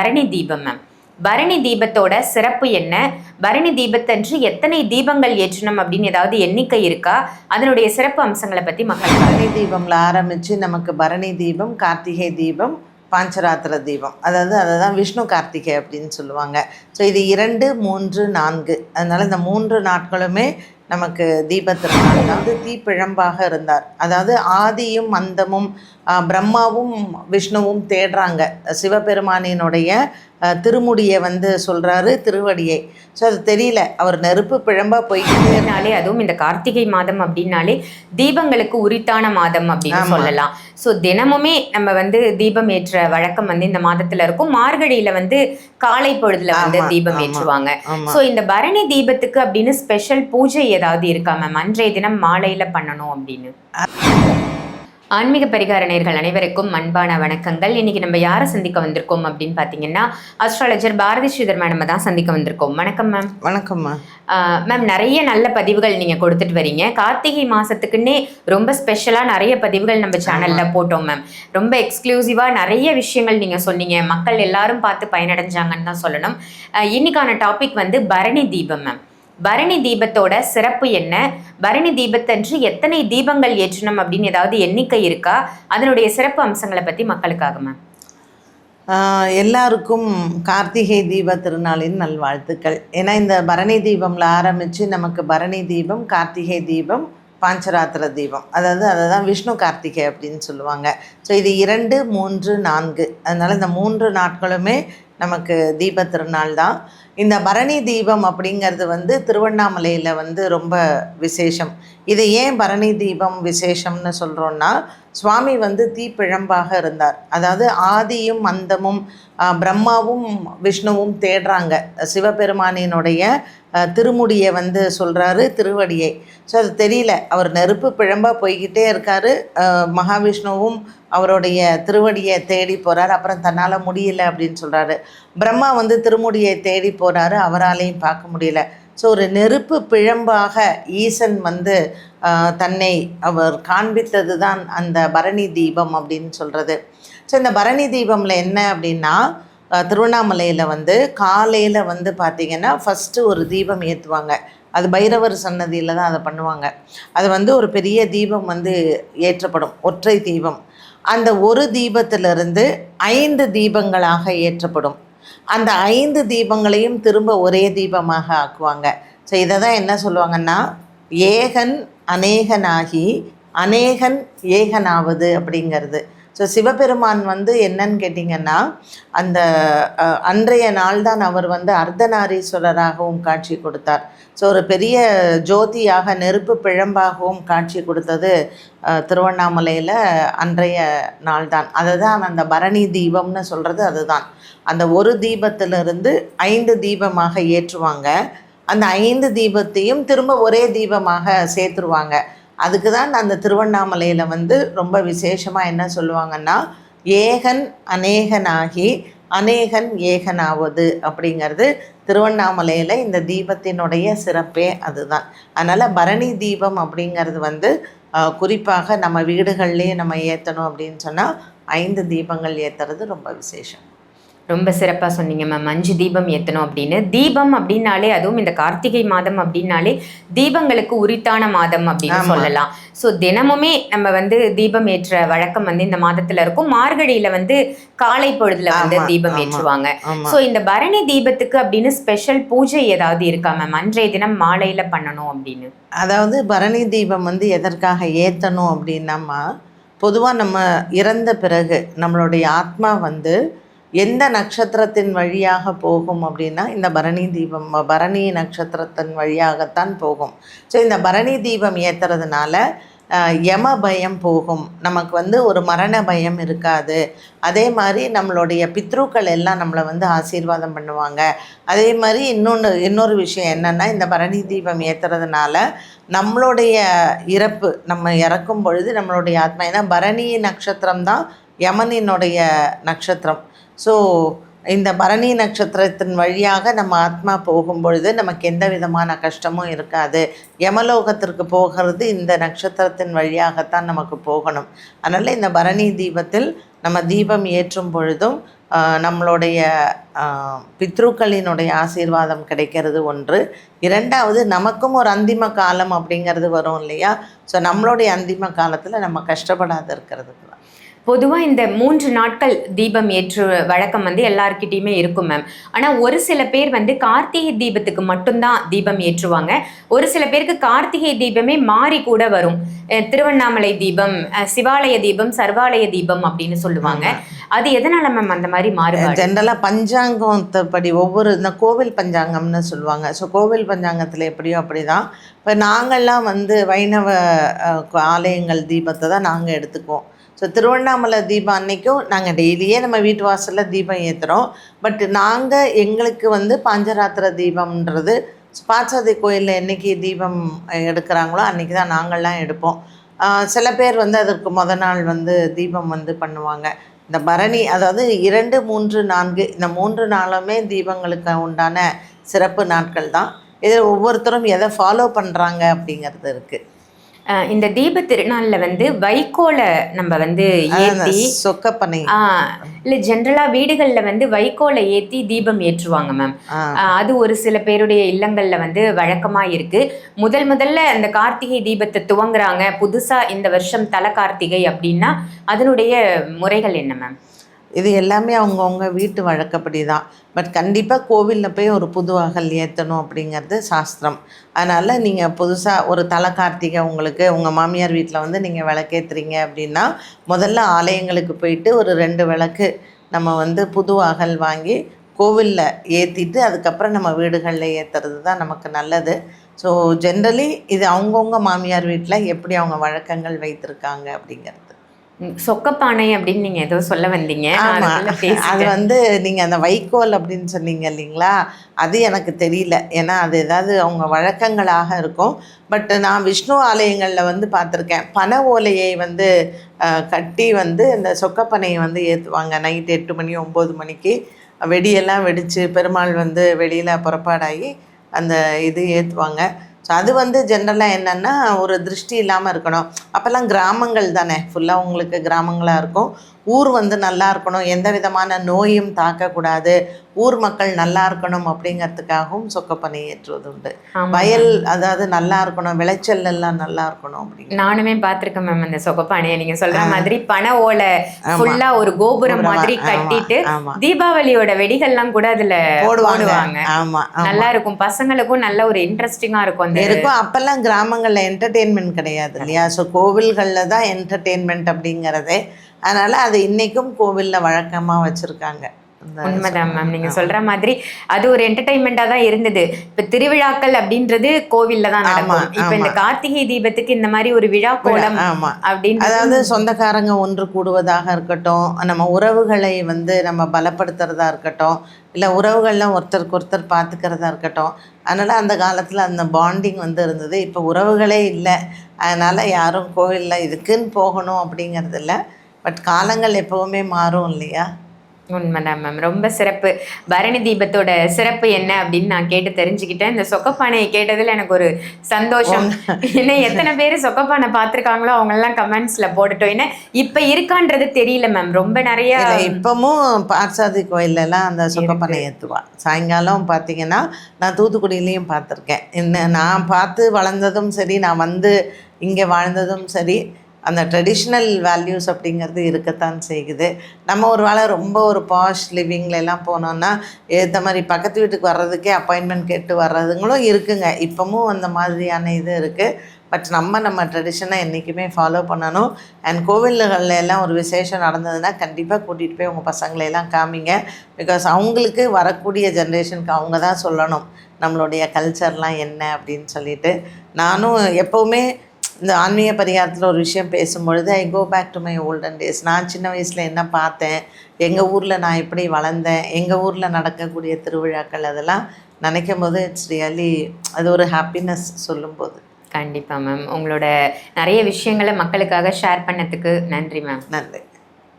பரணி தீபம் மேம் பரணி தீபத்தோட சிறப்பு என்ன? பரணி தீபத்தன்று எத்தனை தீபங்கள் ஏற்றணும் அப்படின்னு ஏதாவது எண்ணிக்கை இருக்கா? அதனுடைய சிறப்பு அம்சங்களை பத்தி மக்கள் பரணி தீபம்ல ஆரம்பித்து நமக்கு பரணி தீபம் கார்த்திகை தீபம் பாஞ்சராத்திர தீபம். அதாவது அதை தான் விஷ்ணு கார்த்திகை அப்படின்னு சொல்லுவாங்க. ஸோ இது இரண்டு மூன்று நான்கு. அதனால் இந்த மூன்று நாட்களுமே நமக்கு தீபத்திருநாள். அதாவது தீப்பிழம்பாக இருந்தார். அதாவது ஆதியும் அந்தமும் பிரம்மாவும் விஷ்ணுவும் தேடுறாங்க. சிவபெருமானினுடைய திருமுடியை வந்து சொல்கிறாரு திருவடியை. ஸோ அது தெரியல. அவர் நெருப்பு பிழம்பாக போய்கிட்டே நாளே அதுவும் இந்த கார்த்திகை மாதம் அப்படின்னாலே தீபங்களுக்கு உரித்தான மாதம் அப்படின்னு. சொல்லலாம். ஸோ தினமுமே நம்ம வந்து தீபம் ஏற்ற வழக்கம் வந்து இந்த மாதத்துல இருக்கும். மார்கழியில வந்து காலை பொழுதுல வந்து தீபம். ஏற்றுவாங்க. ஸோ இந்த பரணி தீபத்துக்கு அப்படின்னு ஸ்பெஷல் பூஜை ஏதாவது இருக்கா மேம் அன்றைய தினம் மாலையில பண்ணணும் அப்படின்னு. ஆன்மீக பரிகார நேர்கள் அனைவருக்கும் அன்பான வணக்கங்கள். இன்னைக்கு நம்ம யாரை சந்திக்க வந்திருக்கோம் அப்படின்னு பார்த்தீங்கன்னா அஸ்ட்ராலஜர் பாரதி ஸ்ரீதர் மேடம் தான் சந்திக்க வந்திருக்கோம். வணக்கம் மேம் வணக்கம்மா மேம் நிறைய நல்ல பதிவுகள் நீங்க கொடுத்துட்டு வரீங்க. கார்த்திகை மாசத்துக்குன்னே ரொம்ப ஸ்பெஷலா நிறைய பதிவுகள் நம்ம சேனல்ல போட்டோம் மேம் ரொம்ப எக்ஸ்க்ளூசிவா நிறைய விஷயங்கள் நீங்க சொன்னீங்க. மக்கள் எல்லாரும் பார்த்து பயனடைஞ்சாங்கன்னு தான் சொல்லணும். இன்னைக்கான டாபிக் வந்து பரணி தீபம் மேம் பரணி தீபத்தோட சிறப்பு என்ன? பரணி தீபத்தன்று எத்தனை தீபங்கள் ஏற்றணும் அப்படின்னு ஏதாவது எண்ணிக்கை இருக்கா? அதனுடைய சிறப்பு அம்சங்களை பற்றி மக்களுக்காக மேம் எல்லாருக்கும் கார்த்திகை தீப திருநாளின் நல்வாழ்த்துக்கள். ஏன்னா இந்த பரணி தீபம்ல ஆரம்பித்து நமக்கு பரணி தீபம் கார்த்திகை தீபம் பாஞ்சராத்திர தீபம். அதாவது அதை தான் விஷ்ணு கார்த்திகை அப்படின்னு சொல்லுவாங்க. ஸோ இது இரண்டு மூன்று நான்கு. அதனால் இந்த மூன்று நாட்களுமே நமக்கு தீப திருநாள் தான். இந்த பரணி தீபம் அப்படிங்கிறது வந்து திருவண்ணாமலையில் வந்து ரொம்ப விசேஷம். இது ஏன் பரணி தீபம் விசேஷம்னு சொல்கிறோன்னா சுவாமி வந்து தீப்பிழம்பாக இருந்தார். அதாவது ஆதியும் அந்தமும் பிரம்மாவும் விஷ்ணுவும் தேடுறாங்க. சிவபெருமானினுடைய திருமுடியை வந்து சொல்கிறாரு திருவடியை. ஸோ அது தெரியல. அவர் நெருப்பு பிழம்பாக போய்கிட்டே இருக்காரு. மகாவிஷ்ணுவும் அவருடைய திருவடியை தேடி போகிறார் அப்புறம் தன்னால் முடியல அப்படின்னு சொல்கிறாரு பிரம்மா வந்து திருமுடியை தேடி போ அவராலையும் பார்க்க முடியல. ஸோ ஒரு நெருப்பு பிழம்பாக ஈசன் வந்து தன்னை அவர் காண்பித்தது தான் அந்த பரணி தீபம் அப்படின்னு சொல்கிறது ஸோ இந்த பரணி தீபமில் என்ன அப்படின்னா திருவண்ணாமலையில் வந்து காலையில் வந்து பார்த்திங்கன்னா ஃபஸ்ட்டு ஒரு தீபம் ஏற்றுவாங்க அது பைரவர் சன்னதியில் தான் அதை பண்ணுவாங்க. அது வந்து ஒரு பெரிய தீபம் வந்து ஏற்றப்படும் ஒற்றை தீபம். அந்த ஒரு தீபத்திலிருந்து ஐந்து தீபங்களாக ஏற்றப்படும். அந்த ஐந்து தீபங்களையும் திரும்ப ஒரே தீபமாக ஆக்குவாங்க. ஸோ இதை தான் என்ன சொல்லுவாங்கன்னா ஏகன் அநேகனாகி அநேகன் ஏகனாவது அப்படிங்கிறது. ஸோ சிவபெருமான் வந்து என்னன்னு கேட்டிங்கன்னா அந்த அன்றைய நாள் தான் அவர் வந்து அர்த்தநாரீஸ்வரராகவும் காட்சி கொடுத்தார். ஸோ ஒரு பெரிய ஜோதியாக நெருப்பு பிழம்பாகவும் காட்சி கொடுத்தது திருவண்ணாமலையில் அன்றைய நாள் தான் அதுதான் அந்த பரணி தீபம்னு சொல்கிறது அதுதான். அந்த ஒரு தீபத்திலிருந்து ஐந்து தீபமாக ஏற்றுவாங்க. அந்த ஐந்து தீபத்தையும் திரும்ப ஒரே தீபமாக சேர்த்துருவாங்க. அதுக்கு தான் அந்த திருவண்ணாமலையில் வந்து ரொம்ப விசேஷமாக என்ன சொல்லுவாங்கன்னா ஏகன் அநேகனாகி அநேகன் ஏகனாவது அப்படிங்கிறது திருவண்ணாமலையில் இந்த தீபத்தினுடைய சிறப்பே அதுதான். அதனால் பரணி தீபம் அப்படிங்கிறது வந்து குறிப்பாக நம்ம வீடுகள்லேயே நம்ம ஏற்றணும் அப்படின்னு சொன்னால் ஐந்து தீபங்கள் ஏற்றுறது ரொம்ப விசேஷம். ரொம்ப சிறப்பா சொன்னீங்க மேம் அஞ்சு தீபம் ஏத்தணும் அப்படின்னு. தீபம் அப்படின்னாலே அதுவும் இந்த கார்த்திகை மாதம் அப்படின்னாலே தீபங்களுக்கு உரித்தான மாதம் அப்படின்னு. சொல்லலாம். ஸோ தினமுமே நம்ம வந்து தீபம் ஏற்ற வழக்கம் வந்து இந்த மாதத்துல இருக்கும். மார்கழியில வந்து காலை பொழுதுல வந்து தீபம். ஏற்றுவாங்க. ஸோ இந்த பரணி தீபத்துக்கு அப்படின்னு ஸ்பெஷல் பூஜை ஏதாவது இருக்கா மேம் அன்றைய தினம் மாலையில பண்ணணும் அப்படின்னு. அதாவது பரணி தீபம் வந்து எதற்காக ஏற்றணும் அப்படின்னாமா பொதுவாக நம்ம இறந்த பிறகு நம்மளுடைய ஆத்மா வந்து எந்த நட்சத்திரத்தின் வழியாக போகும் அப்படின்னா இந்த பரணி தீபம் பரணி நட்சத்திரத்தின் வழியாகத்தான் போகும். ஸோ இந்த பரணி தீபம் ஏற்றுறதுனால யம பயம் போகும். நமக்கு வந்து ஒரு மரண பயம் இருக்காது. அதே மாதிரி நம்மளுடைய பித்ருக்கள் எல்லாம் நம்மளை வந்து ஆசீர்வாதம் பண்ணுவாங்க. அதே மாதிரி இன்னொன்று இன்னொரு விஷயம் என்னென்னா இந்த பரணி தீபம் ஏற்றுறதுனால நம்மளுடைய இறப்பு நம்ம இறக்கும் பொழுது நம்மளுடைய ஆத்மா ஏன்னா பரணி நட்சத்திரம் தான் யமனினுடைய நட்சத்திரம். ஸோ இந்த பரணி நட்சத்திரத்தின் வழியாக நம்ம ஆத்மா போகும் பொழுது நமக்கு எந்த விதமான கஷ்டமும் இருக்காது. யமலோகத்திற்கு போகிறது இந்த நட்சத்திரத்தின் வழியாகத்தான் நமக்கு போகணும். அதனால் இந்த பரணி தீபத்தில் நம்ம தீபம் ஏற்றும் பொழுதும் நம்மளுடைய பித்ருக்களினுடைய ஆசீர்வாதம் கிடைக்கிறது ஒன்று. இரண்டாவது நமக்கும் ஒரு அந்திம காலம் அப்படிங்கிறது வரும் இல்லையா? ஸோ நம்மளுடைய அந்திம காலத்தில் நம்ம கஷ்டப்படாத இருக்கிறதுக்கு தான். பொதுவா இந்த மூன்று நாட்கள் தீபம் ஏற்று வழக்கம் வந்து எல்லார்கிட்டயுமே இருக்கும் மேம் ஆனா ஒரு சில பேர் வந்து கார்த்திகை தீபத்துக்கு மட்டும்தான் தீபம் ஏற்றுவாங்க. ஒரு சில பேருக்கு கார்த்திகை தீபமே மாறி கூட வரும். திருவண்ணாமலை தீபம் சிவாலய தீபம் சர்வாலய தீபம் அப்படின்னு சொல்லுவாங்க. அது எதனால மேம் அந்த மாதிரி மாறுபாடு? ஜென்ரலாக பஞ்சாங்கத்தப்படி ஒவ்வொரு இந்த கோவில் பஞ்சாங்கம்னு சொல்லுவாங்க. ஸோ கோவில் பஞ்சாங்கத்தில் எப்படியோ அப்படி தான் இப்போ நாங்கள்லாம் வந்து வைணவ ஆலயங்கள் தீபத்தை தான் நாங்கள் எடுத்துக்குவோம். ஸோ திருவண்ணாமலை தீபம் அன்னைக்கும் நாங்கள் டெய்லியே நம்ம வீட்டு வாசலில் தீபம் ஏற்றுறோம் பட் நாங்கள் எங்களுக்கு வந்து பாஞ்சராத்திர தீபம்ன்றது பாச்சாதி கோயிலில் என்றைக்கு தீபம் எடுக்கிறாங்களோ அன்றைக்கி தான் நாங்கள்லாம் எடுப்போம். சில பேர் வந்து அதற்கு முத நாள் வந்து தீபம் வந்து பண்ணுவாங்க. இந்த பரணி அதாவது இரண்டு மூன்று நான்கு இந்த மூன்று நாளுமே தீபங்களுக்கு உண்டான சிறப்பு நாட்கள் தான். இதில் ஒவ்வொருத்தரும் எதை ஃபாலோ பண்ணுறாங்க அப்படிங்கிறது இருக்குது இந்த தீப திருநாள்ல வந்து வைக்கோலை நம்ம வந்து ஏத்தி சொக்கப்பனை. ஆ இல்ல ஜென்ரலா வீடுகள்ல வந்து வைக்கோலை ஏத்தி தீபம் ஏற்றுவாங்க மேம். அது ஒரு சில பேருடைய இல்லங்கள்ல வந்து வழக்கமா இருக்கு. முதல் முதல்ல அந்த கார்த்திகை தீபத்தை துவங்குறாங்க. புதுசா இந்த வருஷம் தல கார்த்திகை அப்படின்னா அதனுடைய முறைகள் என்ன மேம்? இது எல்லாமே அவங்கவுங்க வீட்டு வழக்கப்படி தான் பட் கண்டிப்பாக கோவிலில் போய் ஒரு புது அகல் ஏற்றணும் அப்படிங்கிறது சாஸ்திரம். அதனால் நீங்கள் புதுசாக ஒரு தலை கார்த்திகை உங்களுக்கு உங்கள் மாமியார் வீட்டில் வந்து நீங்கள் விளக்கேற்றுறீங்க அப்படின்னா முதல்ல ஆலயங்களுக்கு போயிட்டு ஒரு ரெண்டு விளக்கு நம்ம வந்து புது அகல் வாங்கி கோவிலில் ஏற்றிட்டு அதுக்கப்புறம் நம்ம வீடுகளில் ஏற்றுறது தான் நமக்கு நல்லது. ஸோ ஜென்ரலி இது அவங்கவுங்க மாமியார் வீட்டில் எப்படி அவங்க வழக்கங்கள் வைத்திருக்காங்க அப்படிங்கிறது. சொக்கப்பானை அப்படின்னு நீங்க ஏதோ சொல்ல வந்தீங்க. அது. வந்து நீங்க அந்த வைக்கோல் அப்படின்னு சொன்னீங்க இல்லைங்களா? அது எனக்கு தெரியல. ஏன்னா அது ஏதாவது அவங்க வழக்கங்களாக இருக்கும். பட் நான் விஷ்ணு ஆலயங்களில் வந்து பார்த்துருக்கேன். பனை ஓலையை வந்து கட்டி வந்து இந்த சொக்கப்பனையை வந்து ஏற்றுவாங்க நைட் எட்டு மணி ஒம்பது மணிக்கு. வெடியெல்லாம் வெடித்து பெருமாள் வந்து வெளியில் புறப்பாடாகி அந்த இது ஏற்றுவாங்க ஸோ அது வந்து ஜென்ரலாக என்னென்னா ஒரு திருஷ்டி இல்லாமல் இருக்கணும். அப்போல்லாம் கிராமங்கள் தானே. ஃபுல்லாக உங்களுக்கு கிராமங்களாக இருக்கும். ஊர் வந்து நல்லா இருக்கணும். எந்த விதமான நோயும் தாக்கக்கூடாது. ஊர் மக்கள் நல்லா இருக்கணும் அப்படிங்கிறதுக்காகவும் சொக்கப்பனை ஏற்றுவது உண்டு. வயல் அதாவது நல்லா இருக்கணும் விளைச்சல் எல்லாம் நல்லா இருக்கணும் அப்படிங்க. நானுமே பார்த்திருக்கேன் மேம் அந்த சொக்கப்பானையை. நீங்க சொல்ற மாதிரி பனை ஓலை ஃபுல்லா ஒரு கோபுரம் மாதிரி கட்டிட்டு. தீபாவளியோட வெடிகள்லாம் கூட அதுல போடுவாங்க. ஆமா நல்லா இருக்கும். பசங்களுக்கும் நல்ல ஒரு இன்ட்ரெஸ்டிங்கா இருக்கும் அந்த இருக்கும். அப்போல்லாம் கிராமங்களில் என்டர்டெயின்மெண்ட் கிடையாது இல்லையா? ஸோ கோவில்களில் தான் என்டர்டெயின்மெண்ட் அப்படிங்கிறதே. அதனால் அது இன்றைக்கும் கோவிலில் வழக்கமாக வச்சுருக்காங்க. உண்மைதான் மேம் நீங்க சொல்ற மாதிரி அது ஒரு என்டர்டைன்மெண்டா தான் இருந்தது. இப்ப திருவிழாக்கள் அப்படின்றது கோவில்ல தான் நடக்கும். இப்ப இந்த. கார்த்திகை தீபத்துக்கு இந்த மாதிரி ஒரு விழா கோலம் அப்படின்னு அதாவது சொந்தக்காரங்க ஒன்று கூடுவதாக இருக்கட்டும் நம்ம உறவுகளை வந்து நம்ம பலப்படுத்துறதா இருக்கட்டும் இல்லை உறவுகள்லாம் ஒருத்தருக்கு ஒருத்தர் பார்த்துக்கிறதா இருக்கட்டும் அதனால் அந்த காலத்தில் அந்த பாண்டிங் வந்து இருந்தது. இப்போ உறவுகளே இல்லை. அதனால் யாரும் கோவிலில் இதுக்குன்னு போகணும் அப்படிங்கிறது இல்லை பட் காலங்கள் எப்போவுமே மாறும் இல்லையா? உண்மைதான் மேம் ரொம்ப சிறப்பு. பரணி தீபத்தோட சிறப்பு என்ன அப்படின்னு நான் கேட்டு தெரிஞ்சுக்கிட்டேன். இந்த சொக்கப்பானையை கேட்டதுல எனக்கு ஒரு சந்தோஷம். ஏன்னா எத்தனை பேர் சொக்கப்பானை பார்த்துருக்காங்களோ அவங்க எல்லாம் கமெண்ட்ஸ்ல போட்டுட்டோம். ஏன்னா இப்ப இருக்கான்றது தெரியல மேம் ரொம்ப நிறைய இப்போவும் பார்சாதி கோயிலெல்லாம் அந்த சொக்கப்பனை ஏற்றுவா சாயங்காலம் பார்த்தீங்கன்னா நான் தூத்துக்குடியிலையும் பார்த்துருக்கேன். என்ன நான் பார்த்து வளர்ந்ததும் சரி நான் வந்து இங்கே வாழ்ந்ததும் சரி அந்த ட்ரெடிஷ்னல் வேல்யூஸ் அப்படிங்கிறது இருக்கத்தான் செய்யுது. நம்ம ஒரு வேளை ரொம்ப ஒரு பாஷ் லிவிங்ல எல்லாம் போனோன்னா ஏற்ற மாதிரி பக்கத்து வீட்டுக்கு வர்றதுக்கே அப்பாயின்மெண்ட் கேட்டு வர்றதுங்களும் இருக்குங்க. இப்போவும் அந்த மாதிரியான இது இருக்குது பட் நம்ம நம்ம ட்ரெடிஷனை என்றைக்குமே ஃபாலோ பண்ணணும். அண்ட் கோவில்களில் எல்லாம் ஒரு விசேஷம் நடந்ததுன்னா கண்டிப்பாக கூட்டிகிட்டு போய் உங்கள் பசங்களை எல்லாம் காமிங்க. பிகாஸ் அவங்களுக்கு வரக்கூடிய ஜென்ரேஷனுக்கு அவங்க தான் சொல்லணும். நம்மளுடைய கல்ச்சர்லாம் என்ன அப்படின்னு சொல்லிட்டு. நானும் எப்போவுமே இந்த ஆன்மீக பரிகாரத்தில் ஒரு விஷயம் பேசும்பொழுது I go back to my olden days நான் சின்ன வயசில் என்ன பார்த்தேன்? எங்கள் ஊரில் நான் எப்படி வளர்ந்தேன்? எங்கள் ஊரில் நடக்கக்கூடிய திருவிழாக்கள்? அதெல்லாம் நினைக்கும் போது இட்ஸ் ரியலி அது ஒரு ஹாப்பினஸ் சொல்லும்போது. கண்டிப்பா மேம் உங்களோட நிறைய விஷயங்களை மக்களுக்காக ஷேர் பண்ணதுக்கு நன்றி மேம் நன்றி.